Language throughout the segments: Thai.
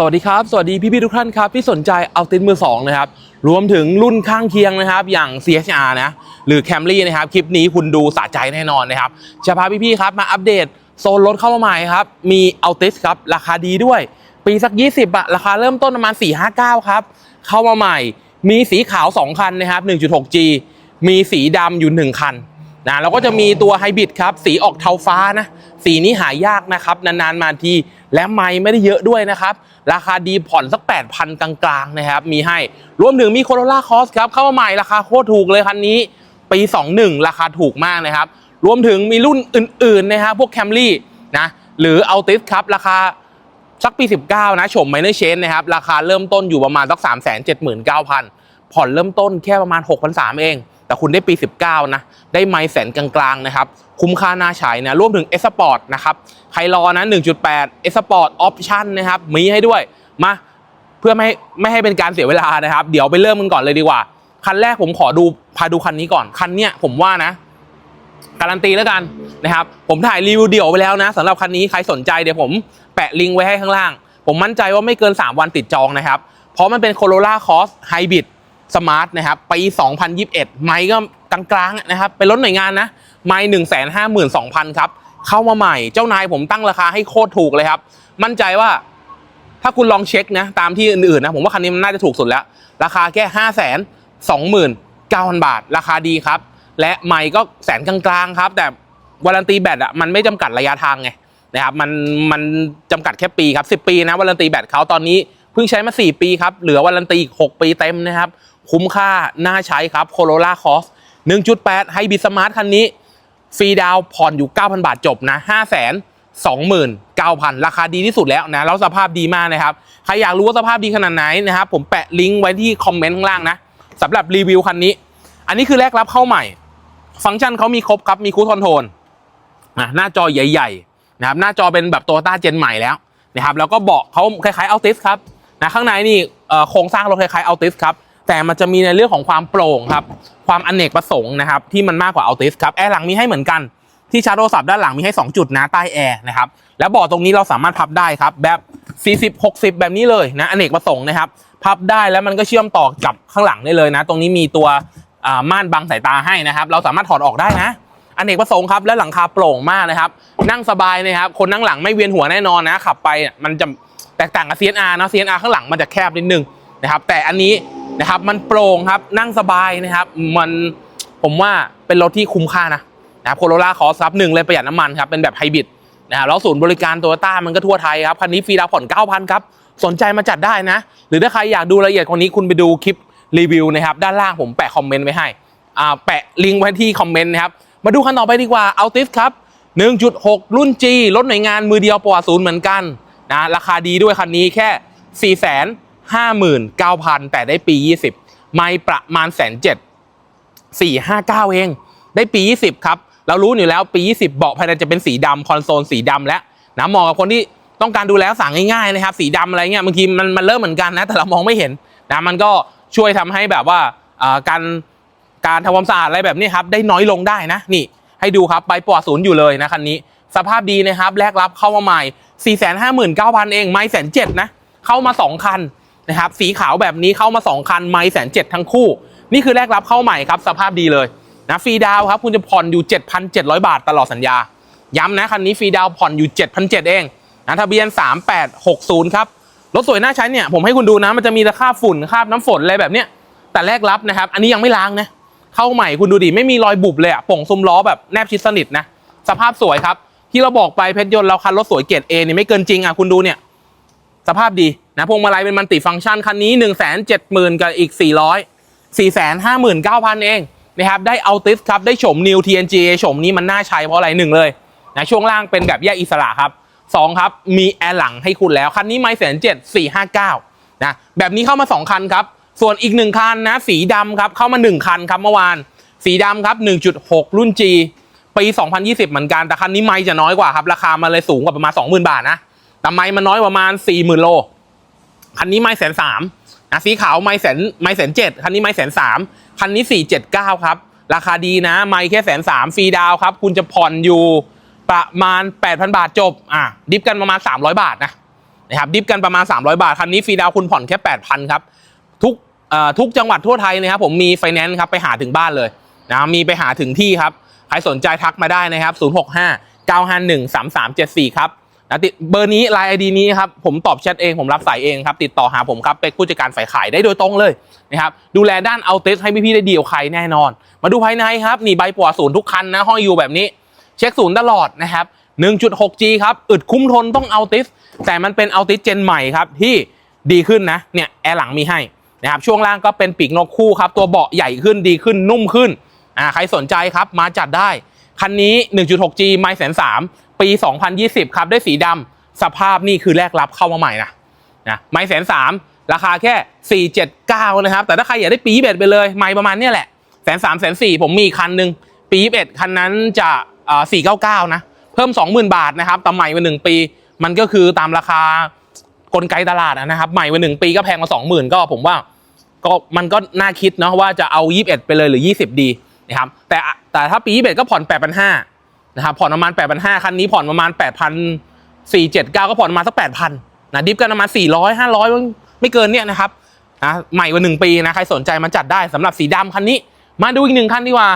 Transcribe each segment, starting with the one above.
สวัสดีครับ สวัสดีพี่ๆทุกท่านครับที่สนใจเอาตินมือ2นะครับรวมถึงรุ่นข้างเคียงนะครับ อย่าง CHR นะหรือ Camry นะครับ คลิปนี้คุณดูสะใจแน่นอนนะครับจะพาพี่ๆครับมาอัปเดตโซนรถเข้ามาใหม่ครับ มีเอาติสครับ ราคาดีด้วย ปีสัก 20อะราคาเริ่มต้นประมาณ 459 ครับ เข้ามาใหม่ มีสีขาว 2 คันนะครับ 1.6G มีสีดำอยู่ 1 คันนะแล้วก็จะมีตัวไฮบริดครับ สีออกเทาฟ้านะ สีนี้หายากนะครับ นานๆมาที และไม่ไม่ได้เยอะด้วยนะครับ ราคาดีผ่อนสัก 8,000 กลางๆนะครับ มีให้รวมถึงมีโคโรล่าคอสครับเข้ามาใหม่ราคาโคตรถูกเลยคันนี้ ปี 21 ราคาถูกมากนะครับ รวมถึงมีรุ่นอื่นๆนะครับพวกแคมรี่นะหรือเอัลติสครับราคาสักปี 19 นะชมไมเนอร์เชนนะครับ ราคาเริ่มต้นอยู่ประมาณสัก 3 7 9 0 0 0 ผ่อนเริ่มต้นแค่ประมาณ 6 3 0 0 เอง แต่คุณได้ปี 19 นะ ได้ไมล์แสนกลางๆนะครับ คุ้มค่าน่าใช้นะรวมถึง S Sport นะครับ ใครรอนะ 1.8 S Sport Option นะครับ มีให้ด้วย มาเพื่อไม่ให้ไม่ให้เป็นการเสียเวลานะครับ เดี๋ยวไปเริ่มกันก่อนเลยดีกว่า คันแรกผมขอดูพาดูคันนี้ก่อน คันเนี้ยผมว่านะการันตีแล้วกันนะครับ ผมถ่ายรีวิวเดี่ยวไปแล้วนะสำหรับคันนี้ใครสนใจเดี๋ยวผมแปะลิงก์ไว้ให้ข้างล่าง ผมมั่นใจว่าไม่เกิน 3 วันติดจองนะครับ เพราะมันเป็น Corolla Cross Hybrid Smart นะครับปี 2021 ไมค์ก็กลางๆนะครับเป็นรถหน่วยงานนะ ไมค์152,000ครับ เข้ามาใหม่เจ้านายผมตั้งราคาให้โคตรถูกเลยครับ มั่นใจว่าถ้าคุณลองเช็คนะ ตามที่อื่นๆนะ ผมว่าคันนี้มันน่าจะถูกสุดแล้ว ราคาแค่5 2 9 0 0 0บาท ราคาดีครับ และไม่ก็แสนกลางๆครับ แต่วารันตีแบตอะมันไม่จำกัดระยะทางไงนะครับมันมันจำกัดแค่ปีครับ10ปีนะวารันตีแบตเขาตอนนี้เพิ่งใช้มา 4 ปีครับเหลือวารันตีอีก6ปีเต็มนะครับ คุ้มค่า น่าใช้ครับ Corolla Cross 1.8ให้บิสมาร์ทคันนี้ ฟรีดาวผ่อนอยู่ 9,000 บาทจบนะ5 2 9 0 0 0 ราคาดีที่สุดแล้วนะ แล้วสภาพดีมากนะครับ ใครอยากรู้ว่าสภาพดีขนาดไหนนะครับ ผมแปะลิงก์ไว้ที่คอมเมนต์ข้างล่างนะสำหรับรีวิวคันนี้ อันนี้คือแรกรับเข้าใหม่ ฟังก์ชันเขามีครบครับมีคู e คอนโทรลนะหน้าจอใหญ่ๆนะครับหน้าจอเป็นแบบโตต้าเจนใหม่แล้วนะครับแล้วก็เบาะเขาคล้ายๆเอัลติสครับนะข้างในนี่โครงสร้างรถคล้ายๆเอัลติสครับ แต่มันจะมีในเรื่องของความโปร่งครับ ความอเนกประสงค์นะครับ ที่มันมากกว่าอัลติสครับ แอร์หลังมีให้เหมือนกัน ที่ชาร์จโทรศัพท์ด้านหลังมีให้ 2 จุดนะใต้แอร์นะครับ แล้วเบาะตรงนี้เราสามารถพับได้ครับ แบบ 40 60 แบบนี้เลยนะอเนกประสงค์นะครับ พับได้แล้วมันก็เชื่อมต่อกับข้างหลังได้เลยนะ ตรงนี้มีตัวม่านบังสายตาให้นะครับ เราสามารถถอดออกได้นะอเนกประสงค์ครับ และหลังคาโปร่งมากนะครับ นั่งสบายนะครับ คนนั่งหลังไม่เวียนหัวแน่นอนนะ ขับไปมันจะแตกต่างกับ CNR นะ CNR ข้างหลังมันจะแคบนิดนึงนะครับ แต่อันนี้ นะครับมันโปร่งครับนั่งสบายนะครับ มันผมว่าเป็นรถที่คุ้มค่านะนะครับโคโรล่าคอสครับหนึ่งเลยประหยัดน้ำมันครับเป็นแบบไฮบริดนะครับแล้วศูนย์บริการโตโยต้ามันก็ทั่วไทยครับคันนี้ฟรีดาวน์ผ่อน9,000ครับสนใจมาจัดได้นะ หรือถ้าใครอยากดูรายละเอียดคนนี้คุณไปดูคลิปรีวิวนะครับด้านล่างผมแปะคอมเมนต์ไว้ให้อ่าแปะลิงก์ไว้ที่คอมเมนต์นะครับมาดูคันต่อไปดีกว่า Altis ครับ1.6 รุ่น G รถหน่วยงานมือเดียวปวัติศูนย์เหมือนกันนะราคาดีด้วยคันนี้แค่4 5 9 0 0 0 แต่ได้ปี 20 ไม่ประมาณแสนเจ็ด459เอง ได้ปี 20 ครับ เรารู้อยู่แล้วปี 20 เบาะภายในจะเป็นสีดำคอนโซลสีดำและนะเหมาะกับคนที่ต้องการดูแลสั่งง่ายๆนะครับ สีดำอะไรเงี้ยบางทีมันมันเริ่มเหมือนกันนะ แต่เรามองไม่เห็นนะมันก็ช่วยทำให้แบบว่าการการทำความสะอาดอะไรแบบนี้ครับได้น้อยลงได้นะนี่ ให้ดูครับใบปลอดศูนย์อยู่เลยนะคันนี้ สภาพดีนะครับแรกรับเข้ามาใหม่ 459,000 เองไม่แสนเจ็ดนะ เข้ามา 2 คัน นะครับสีขาวแบบนี้เข้ามา 2 คันไม่แสนเจ็ดทั้งคู่ นี่คือแรกรับเข้าใหม่ครับสภาพดีเลยนะฟรีดาวครับคุณจะผ่อนอยู่ 7,700 บาทตลอดสัญญา ย้ำนะคันนี้ฟรีดาวผ่อนอยู่ 7,700 เองนะทะเบียน 3860 ครับรถสวยน่าใช้เนี่ยผมให้คุณดูนะมันจะมีตะคาฝุ่นคราบน้ำฝนอะไรแบบเนี้ยแต่แรกรับนะครับ อันนี้ยังไม่ล้างนะเข้าใหม่คุณดูดิไม่มีรอยบุบเลยอะป่งซุ้มล้อแบบแนบชิดสนิทนะสภาพสวยครับ ที่เราบอกไปเพชรยนต์เราคันรถสวยเกรดเอนี่ไม่เกินจริงอะคุณดูเนี่ย สภาพดี นะพวงมาลัยเป็นมันติฟังก์ชันคันนี้ 1 7 0 0 0 0 กับอีก 400 4 5 9 0 0 0 เองนะครับได้เอาติสครับได้โฉม New TNGA โฉมนี้มันน่าใช้เพราะอะไรหนึ่งเลยนะช่วงล่างเป็นแบบแยกอิสระครับสองครับมีแอร์หลังให้คุณแล้ว คันนี้ไม่แสนเจ็ดสี่ห้าเก้านะแบบนี้เข้ามา 2 คันครับ ส่วนอีก 1 คันนะสีดำครับเข้ามา 1 คันครับเมื่อวาน สีดำครับ 1.6 รุ่น G ปี 2020 เหมือนกันแต่คันนี้ไม่จะน้อยกว่าครับ ราคามันเลยสูงกว่าประมาณ 20,000 บาทนะแต่ไม่มันน้อยประมาณ 40,000 โล คันนี้ไม่แสนสามนะสีขาวไม่แสนไม่แสนเจ็ดคันนี้ไม่แสนสามคันนี้สี่เจ็ดเก้าครับ ราคาดีนะ ไม่แค่แสนสามฟรีดาวครับ คุณจะผ่อนอยู่ประมาณ 8,000 บาทจบ อะ ดิฟกันประมาณ 300 บาทนะนะครับดิฟกันประมาณ 300 บาท คันนี้ฟรีดาวคุณผ่อนแค่ 8,000 ครับ ทุกเอ่อทุกจังหวัดทั่วไทยนะครับผมมีไฟแนนซ์ครับไปหาถึงบ้านเลยนะมีไปหาถึงที่ครับ ใครสนใจทักมาได้นะครับ 065 951 3374 ครับ นะติดเบอร์นี้ไลน์ไอดีนี้ครับผมตอบแชทเองผมรับสายเองครับติดต่อหาผมครับเป็นผู้จัดการฝ่ายขายได้โดยตรงเลยนะครับดูแลด้านเอาเทสให้พี่ๆได้ดีกว่าใครแน่นอน มาดูภายในครับนี่ใบปวศูนย์ทุกคันนะห้อยอยู่แบบนี้ เช็คศูนย์ตลอดนะครับ 1.6G ครับอึดคุ้มทนต้องเอาติสแต่มันเป็นเอาติสเจนใหม่ครับที่ดีขึ้นนะเนี่ยแอร์หลังมีให้นะครับช่วงล่างก็เป็นปีกนกคู่ครับตัวเบาะใหญ่ขึ้นดีขึ้นนุ่มขึ้นอ่าใครสนใจครับมาจัดได้คันนี้ 1.6G ไม่แสนสาม ปี 2020 ครับ ได้สีดำสภาพนี่คือแรกรับเข้ามาใหม่นะนะไม่แสนสามราคาแค่ 479 นะครับ แต่ถ้าใครอยากได้ปี 21 ไปเลย ไม่ประมาณนี้แหละแสนสามแสนสี่ผมมีคันหนึ่งปี 21 คันนั้นจะเอ่อ499 นะ เพิ่ม 20,000 บาทนะครับแต่ใหม่มาหนึ่งปี มันก็คือตามราคากลไกตลาดนะครับใหม่มาหนึ่งปีก็แพงกว่า20,000 ก็ผมว่าก็มันก็น่าคิดเนาะว่าจะเอา 21 ไปเลยหรือ 20 ดีนะครับแต่แต่ถ้าปี 21 ก็ผ่อน 8,500 นะครับผ่อนประมาณ8,500คันนี้ผ่อนประมาณ 8,479 ก็ผ่อนประมาณสัก8,000นะดิฟกันประมาณ400 500 ไม่เกินเนี่ยนะครับนะใหม่กว่า 1 ปีนะใครสนใจมาจัดได้สำหรับสีดำคันนี้ มาดูอีกหนึ่งคันดีกว่า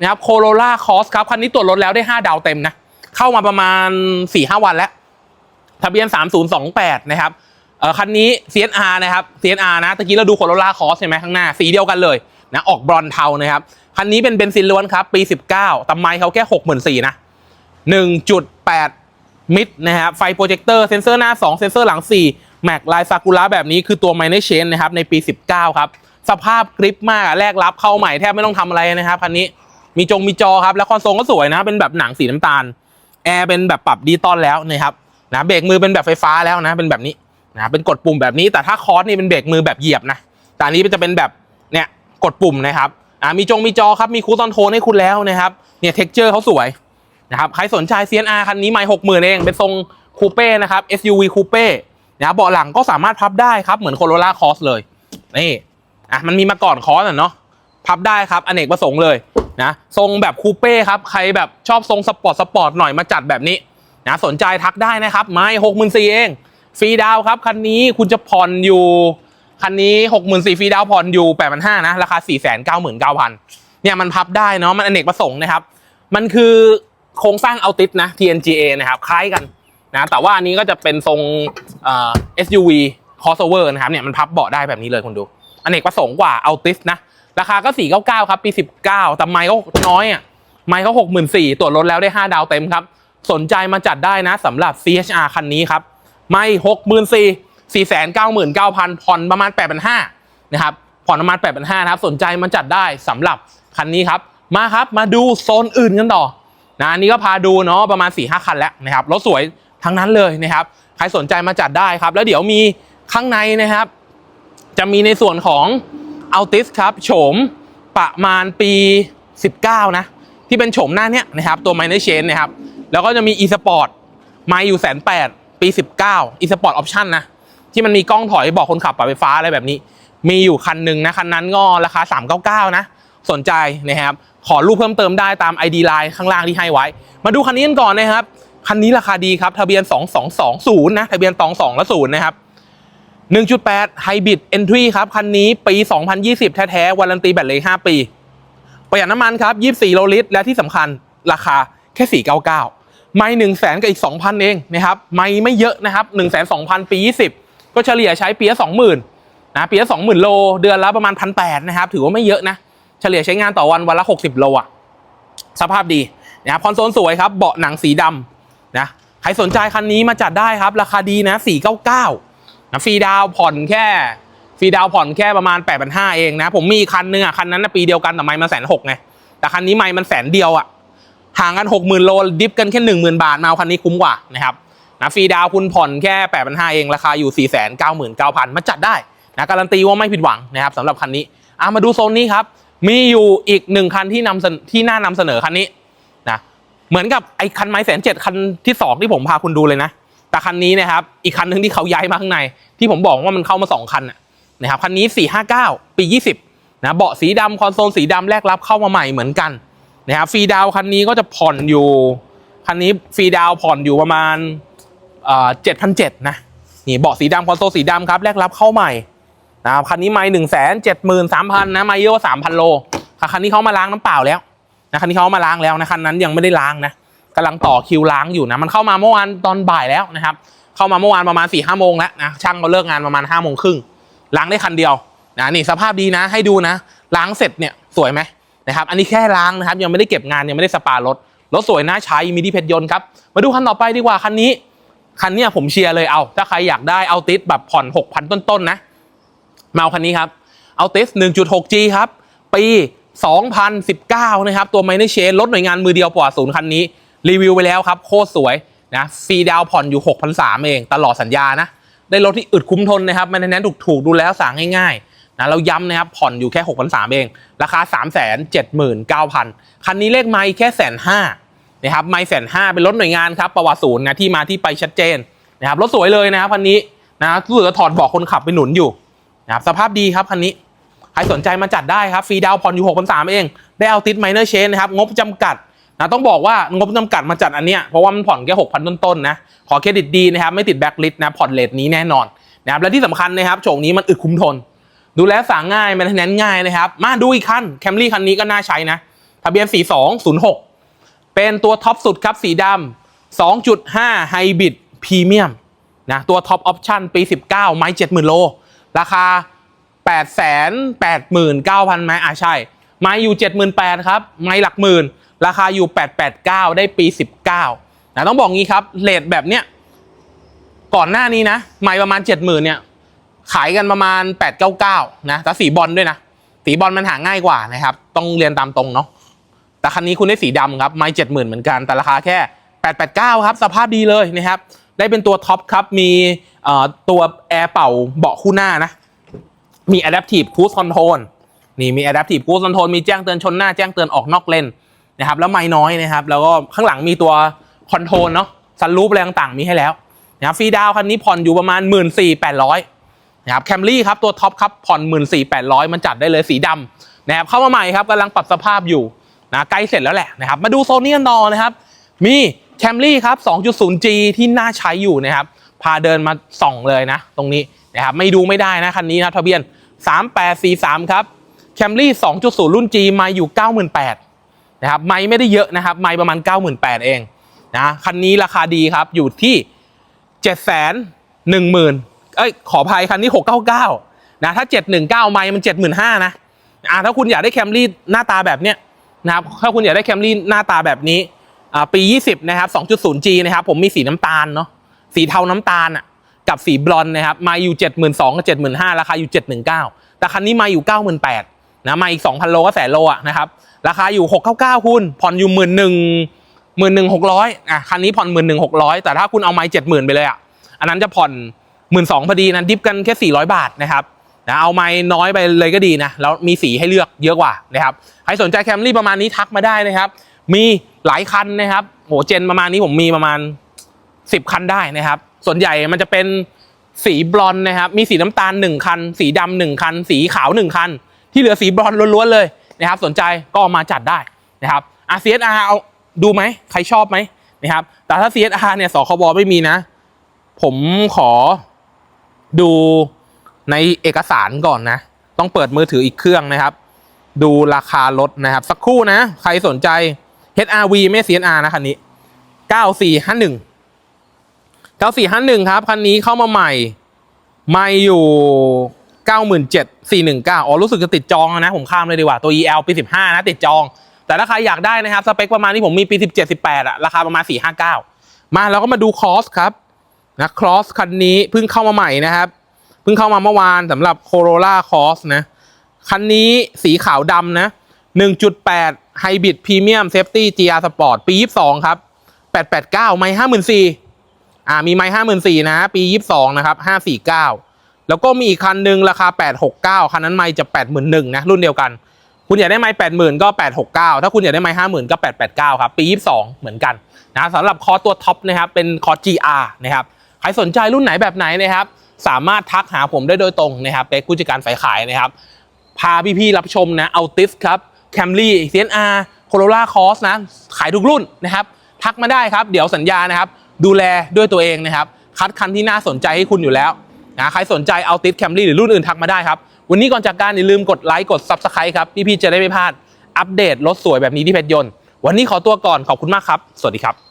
นะครับโคโรล่าคอสครับคันนี้ตรวจรถแล้วได้ 5 ดาวเต็มนะเข้ามาประมาณ 4-5 วันแล้ว ทะเบียน 3028 นะครับเอ่อคันนี้ CNR นะครับ CNR นะตะกี้เราดูโคโรล่าคอสใช่ไหมข้างหน้า สีเดียวกันเลยนะออกบรอนเทานะครับคันนี้เป็นเบนซินล้วนครับปี 19ตำไมเขาแค่ 64,000นะ 1.8 มิดนะครับ ไฟโปรเจคเตอร์ เซนเซอร์หน้า 2 เซนเซอร์หลัง 4 แม็กลายซากุระแบบนี้คือตัวไมเนเชนนะครับ ในปี 19 ครับ สภาพกริปมากแรกรับเข้าใหม่แทบไม่ต้องทำอะไรนะครับคันนี้มีจงมีจอครับ แล้วคอนโซลก็สวยนะ เป็นแบบหนังสีน้ำตาล แอร์เป็นแบบปรับดิจิตอลแล้วนะครับนะเบรกมือเป็นแบบไฟฟ้าแล้วนะ เป็นแบบนี้นะเป็นกดปุ่มแบบนี้ แต่ถ้าคอร์สนี่เป็นเบรกมือแบบเหยียบนะแต่อันนี้จะเป็นแบบเนี่ยกดปุ่มนะครับอ่ามีจงมีจอครับมีคูลตอนโทนให้คุณแล้วนะครับเนี่ยเท็กเจอร์เขาสวย นะครับใครสนใจ CNR คันนี้ไม่หกหมื่นเอง เป็นทรงคูเป้นะครับ SUV คูเป้นะครับเบาะหลังก็สามารถพับได้ครับเหมือนโคโรล่าคอสเลยนี่อะมันมีมาก่อนคอสอะเนาะพับได้ครับอเนกประสงค์เลยนะทรงแบบคูเป้ครับใครแบบชอบทรงสปอร์ตสปอร์ตหน่อยมาจัดแบบนี้นะสนใจทักได้นะครับ ไม่หกหมื่นสี่เองฟรีดาวครับคันนี้คุณจะผ่อนอยู่คันนี้หกหมื่นสี่ฟรีดาวผ่อนอยู่แปดพันห้านะราคาสี่แสนเก้าหมื่นเก้าพันเนี่ยมันพับได้เนาะมันอเนกประสงค์นะครับ มันคือ โครงสร้างเอาติสนะ TNGA นะครับคล้ายกันนะแต่ว่าอันนี้ก็จะเป็นทรงเอ่อ SUV crossover นะครับเนี่ยมันพับเบาะได้แบบนี้เลยคุณดูอเนกประสงค์กว่าเอาติสนะราคาก็499ครับปี 19 แต่ไมค์ก็น้อยอะไมค์เขา64,000ตรวจรถแล้วได้ 5 ดาวเต็มครับ สนใจมาจัดได้นะสำหรับ CHR คันนี้ครับ ไม่64 499,000ผ่อนประมาณ 8,500นะครับผ่อนประมาณ 8,500นะครับ สนใจมาจัดได้สำหรับคันนี้ครับ มาครับมาดูโซนอื่นกันต่อ นะอันนี้ก็พาดูเนาะประมาณ4ี่ห้าคันแล้วนะครับรถสวยทั้งนั้นเลยนะครับ ใครสนใจมาจัดได้ครับ แล้วเดี๋ยวมีข้างในนะครับ จะมีในส่วนของ Altis ครับโฉมประมาณปี 19 นะ ที่เป็นโฉมหน้าเนี้ยนะครับ ตัว m i n o r Chain นะครับ แล้วก็จะมี e-sport มาอยู่แสนแปดปี 19 e-sport option นะ ที่มันมีกล้องถอยบอกคนขับปรับไฟฟ้าอะไรแบบนี้ มีอยู่คันหนึ่งนะ คันนั้นก็ราคา 399 นะ สนใจนะครับ ขอรูปเพิ่มเติมได้ตาม ID Line ข้างล่างที่ให้ไว้ มาดูคันนี้กันก่อนนะครับ คันนี้ราคาดีครับ ทะเบียน 2220 นะ ทะเบียนตอง2และ0นะครับ 1.8 Hybrid Entry ครับ คันนี้ปี 2020 แท้ๆวารันตีแบตเลย5ปี ประหยัดน้ำมันครับ 24โลลิตร และที่สำคัญราคาแค่ 499 ไม่1 0 0 0 0 0กับอีก 2,000 เองนะครับ ไม่ไม่เยอะนะครับ 1 2 0 0 0 ปี 20 ก็เฉลี่ยใช้ปีละ20,000นะปีละ20,000 โล เดือนละประมาณ 1,800นะครับ ถือว่าไม่เยอะนะ เฉลี่ยใช้งานต่อวันวันละ 60 โลอะสภาพดีนะครับคอนโซลสวยครับ เบาะหนังสีดำนะใครสนใจคันนี้มาจัดได้ครับ ราคาดีนะ 499นะฟรีดาวผ่อนแค่ฟรีดาวผ่อนแค่ประมาณ 8 5 0 0 เองนะ ผมมีคันนึงอะ คันนั้นปีเดียวกันแต่ไม่มันแสนหกไง แต่คันนี้ไม่มันแสนเดียวอะ ห่างกัน 60,000 โล ดิฟกันแค่ 10,000 บาท มาเอาคันนี้คุ้มกว่านะครับนะฟรีดาวคุณผ่อนแค่ 8 5 0 0 เอง ราคาอยู่ 499,000 มาจัดได้นะการันตีว่าไม่ผิดหวังนะครับสำหรับคันนี้อะมาดูโซนนี้ครับ มีอยู่อีกหนึ่งคันที่นำที่น่านำเสนอคันนี้นะเหมือนกับไอ้คันไม้แสนเจ็ดคันที่สองที่ผมพาคุณดูเลยนะ แต่คันนี้นะครับ อีกคันหนึ่งที่เขาย้ายมาข้างใน ที่ผมบอกว่ามันเข้ามาสองคันนะครับคันนี้ 459 ปี 20นะเบาะสีดำคอนโซลสีดำแรกรับเข้ามาใหม่เหมือนกันนะครับฟรีดาวคันนี้ก็จะผ่อนอยู่ คันนี้ฟรีดาวผ่อนอยู่ประมาณเอ่อ7,700นะนี่เบาะสีดำคอนโซลสีดำครับแรกรับเข้าใหม่ นะครับคันนี้ไม่หนึ่งแสนเจ็ดหมื่นสามพันนะไม่เยอะสามพันโลคันนี้เขามาล้างน้ำเปล่าแล้วนะคันนี้เขามาล้างแล้วนะคันนั้นยังไม่ได้ล้างนะกำลังต่อคิวล้างอยู่นะมันเข้ามาเมื่อวานตอนบ่ายแล้วนะครับเข้ามาเมื่อวานประมาณ4ี่ห้าโมงแล้วนะช่างเขาเลิกงานประมาณ5้าโมงครึ่งล้างได้คันเดียวนะนี่สภาพดีนะให้ดูนะ ล้างเสร็จเนี่ยสวยไหมนะครับอันนี้แค่ล้างนะครับยังไม่ได้เก็บงานยังไม่ได้สปารถรถสวยน่าใช้มีดีเพชรยนต์ครับมาดูคันต่อไปดีกว่าคันนี้คันเนี้ยผมเชียร์เลยเอา ถ้าใครอยากได้เอาติสแบบผ่อน6,000ต้นๆนะ มาเอาคันนี้ครับเอาติส 1.6G ครับ ปี 2019 นะครับ ตัวไมเนเชนรถหน่วยงานมือเดียวปลอดศูนย์คันนี้ รีวิวไปแล้วครับ โคตรสวยนะฟรีดาวผ่อนอยู่ 6,300 เอง ตลอดสัญญานะ ได้รถที่อึดคุ้มทนนะครับมันแนนถูกๆดูแล้วสั่งง่ายๆนะเราย้ำนะครับผ่อนอยู่แค่ 6,300 เอง ราคา 379,000 คันนี้เลขไมค์แค่แสนห้านะครับไมค์แสนห้าเป็นรถหน่วยงานครับประวัติศูนย์นะที่มาที่ไปชัดเจนนะครับรถสวยเลยนะครับคันนี้นะรู้สึกจะถอดบาะคนขับไปหนุนอยู่ นะครับสภาพดีครับคันนี้ ใครสนใจมาจัดได้ครับฟรีดาวน์ผ่อนอยู่6,300เอง ได้เอาติดไมเนอร์เชนนะครับ งบจำกัดนะต้องบอกว่างบจำกัดมาจัดอันเนี้ยเพราะว่ามันผ่อนแค่6,000ต้นๆนะ ขอเครดิตดีนะครับ ไม่ติดแบ็คลิสต์นะผ่อนเลทนี้แน่นอนนะครับและที่สำคัญนะครับโฉงนี้มันอึดคุ้มทน ดูแลสั่งง่ายมันแนนง่ายนะครับมาดูอีกคันแคมรี่คันนี้ก็น่าใช้นะทะเบียน4206 เป็นตัวท็อปสุดครับสีดำ2.5ไฮบริดพรีเมียมนะตัวท็อปออปชั่นปี 19 ไม้ 70,000 โล ราคา 8 8 9 0 0 0ไม้อะใช่ ไม้อยู่ 78,000ครับ ไม้หลักหมื่น ราคาอยู่ 889 ได้ปี 19นะต้องบอกงี้ครับเลทแบบเนี้ยก่อนหน้านี้นะ ไม้ประมาณ 70,000เนี่ยขายกันประมาณ 899 นะแต่สีบอลด้วยนะ สีบอลมันหาง่ายกว่านะครับ ต้องเรียนตามตรงเนาะแต่คันนี้คุณได้สีดำครับ ไม้ 70,000 เหมือนกันแต่ราคาแค่889 ครับ สภาพดีเลยนะครับ ได้เป็นตัวท็อปครับ มีตัวแอร์เป่าเบาะคู่หน้านะ มี Adaptive Cruise Control นี่มี Adaptive Cruise Control มีแจ้งเตือนชนหน้าแจ้งเตือนออกนอกเลนนะครับ แล้วไม่น้อยนะครับ แล้วก็ข้างหลังมีตัวคอนโทรลเนาะซันรูปอะไรต่างๆมีให้แล้วนะครับฟรีดาวคันนี้ผ่อนอยู่ประมาณ 14,800นะครับแคมรี่ครับตัวท็อปครับผ่อน 14,800 มันจัดได้เลยสีดำนะครับเข้ามาใหม่ครับกำลังปรับสภาพอยู่นะใกล้เสร็จแล้วแหละนะครับ มาดูโซนนี้กันต่อนะครับ มี แคมรี่ครับ 2.0G ที่น่าใช้อยู่นะครับ พาเดินมาส่องเลยนะ ตรงนี้นะครับ ไม่ดูไม่ได้นะ คันนี้นะทะเบียน 3843 ครับ แคมรี่ 2.0 รุ่น G ม่อยู่ 98,000นะครับ ไม่ไม่ได้เยอะนะครับ ไม่ประมาณ 98,000 เองนะ คันนี้ราคาดีครับ อยู่ที่ 710,000เอ้ย ขออภัยคันนี้ 699 นะ ถ้า 719 ไม่มัน 75,000 นะอ่าถ้าคุณอยากได้แคมรี่หน้าตาแบบเนี้ยนะครับ ถ้าคุณอยากได้แคมรี่หน้าตาแบบนี้ ปี 20 นะครับ 2.0G นะครับ ผมมีสีน้ำตาลเนาะ สีเทาน้ำตาลอะ กับสีบลอนด์นะครับ มาอยู่ 72,000กับ75,000 ราคาอยู่ 719 แต่คันนี้มาอยู่ 98,000นะ มาอีก 2,000 โลก็แสนโลอะนะครับ ราคาอยู่ 699 คุณ ผ่อนอยู่หมื่นหนึ่งหมื่นหนึ่งหกร้อยอะ คันนี้ผ่อนหมื่นหนึ่งหกร้อยแต่ถ้าคุณเอาไม้เจ็ดหมื่นไปเลยอะ อันนั้นจะผ่อนหมื่นสองพอดีนะดิฟกันแค่สี่ร้อยบาทนะครับนะเอาไม้น้อยไปเลยก็ดีนะ แล้วมีสีให้เลือกเยอะกว่านะครับ ใครสนใจแคมรี่ประมาณนี้ทักมาได้นะครับ มี หลายคันนะครับโหเจนประมาณนี้ผมมีประมาณสิบคันได้นะครับ ส่วนใหญ่มันจะเป็นสีบลอนนะครับ มีสีน้ำตาลหนึ่งคัน สีดำหนึ่งคัน สีขาวหนึ่งคัน ที่เหลือสีบลอนล้วนๆเลยนะครับ สนใจก็มาจัดได้นะครับ RCSR เอาดูไหมใครชอบไหมนะครับ แต่ถ้า CSR เนี่ยสคบไม่มีนะ ผมขอดูในเอกสารก่อนนะ ต้องเปิดมือถืออีกเครื่องนะครับ ดูราคารถนะครับ สักครู่นะ ใครสนใจ HRV ไม่ CSR นะคันนี้ 9451 9451 ครับ คันนี้เข้ามาใหม่ ไม่อยู่ 97,419 อ๋อ รู้สึกจะติดจองนะ ผมข้ามเลยดีกว่า ตัว EL ปี 15 นะ ติดจอง แต่ถ้าใครอยากได้นะครับ สเปคประมาณที่ผมมีปี 17 18อะราคาประมาณ 459 มาเราก็มาดูคอสครับนะครอสคันนี้เพิ่งเข้ามาใหม่นะครับเพิ่งเข้ามาเมื่อวานสำหรับ Corolla Cross นะ คันนี้สีขาวดำนะ 1.8 Hybrid Premium Safety GR Sport ปี 22 ครับ 889 ไม่54,000อ่ามีไม้54 นะ ปี 22 นะครับ 549 แล้วก็มีอีกคันหนึ่งราคา 869 คันนั้นไม่จะ 81,000นะ รุ่นเดียวกัน คุณอยากได้ไม้80,000 ก็ 869 ถ้าคุณอยากได้ไม้50,000 ก็ 889 ครับ ปี 22 เหมือนกันนะสำหรับคอตัวท็อปนะครับเป็นคอ GR นะครับใครสนใจรุ่นไหนแบบไหนนะครับสามารถทักหาผมได้โดยตรงนะครับเป็นผู้จัดการฝ่ายขายนะครับ พาพี่ๆรับชมนะเอาติสครับ แคมรี่เซียนอาร์โคโรล่าคอสนะ ขายทุกรุ่นนะครับ ทักมาได้ครับ เดี๋ยวสัญญานะครับ ดูแลด้วยตัวเองนะครับ คัดคันที่น่าสนใจให้คุณอยู่แล้วนะใครสนใจเอาติดแคมรี่หรือรุ่นอื่นทักมาได้ครับ วันนี้ก่อนจากการอย่าลืมกดไลค์กด Subscribe ครับพี่ๆจะได้ไม่พลาดอัปเดตรถสวยแบบนี้ที่เพชรยนต์วันนี้ขอตัวก่อนขอบคุณมากครับ สวัสดีครับ